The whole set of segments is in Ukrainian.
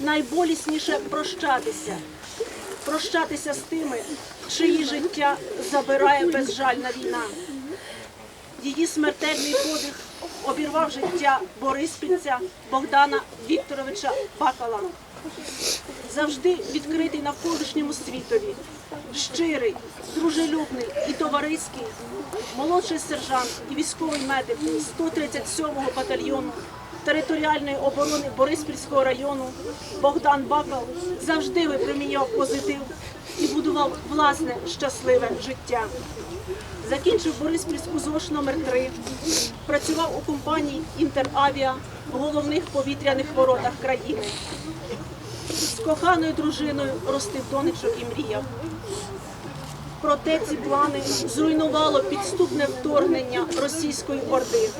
Найболісніше прощатися, прощатися з тими, чиї життя забирає безжальна війна. Її смертельний подих обірвав життя Бориспільця Богдана Вікторовича Бакала. Завжди відкритий навколишньому світові, щирий, дружелюбний і товариський, молодший сержант і військовий медик 137-го батальйону територіальної оборони Бориспільського району Богдан Бакал завжди випромінював позитив і будував власне щасливе життя. Закінчив Бориспільську ЗОШ номер 3 працював у компанії Інтеравіа в головних повітряних воротах країни. З коханою дружиною ростив донечок і мріяв. Проте ці плани зруйнувало підступне вторгнення російської орди,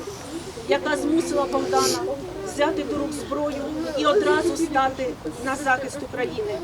яка змусила Богдана взяти до рук зброю і одразу стати на захист України.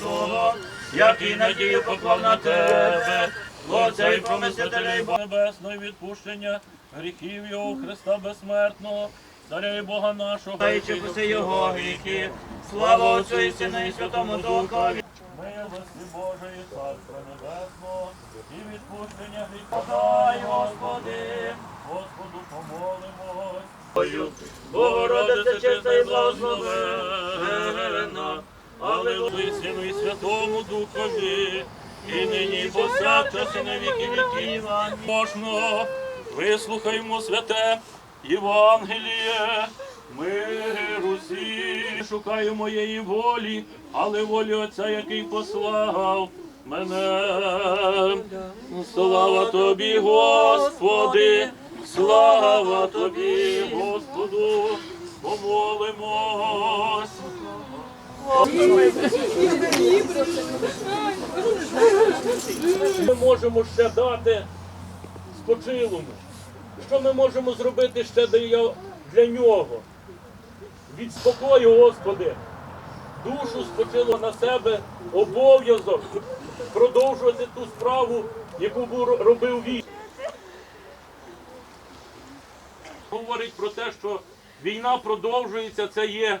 Того, як і надію поклав на тебе, Отця і промислителя і Бога Небесного відпущення гріхів його Христа безсмертного, Царя і Бога нашого, Даючи усе його гріхи, слава Отцю і Сину і Святому Духові. милості Божої, Царства Небесного, і відпущення гріхів. Дай, Господи, Господу помолимось. Богородице чиста і благословенна, Аллилуйя, Сину і Святому Духові, і нині повсякчас і на віки віків. Можно, вислухаймо святе Євангеліє, миру всі. Шукаю моєї волі, але волі Отця, який послав мене. Слава тобі, Господи, слава тобі, Господу, помолимось. Ми можемо ще дати спочилому. Що ми можемо зробити ще для- нього? Відспокою, Господи, душу спочило на себе обов'язок продовжувати ту справу, яку робив він. Говорить про те, що війна продовжується, це є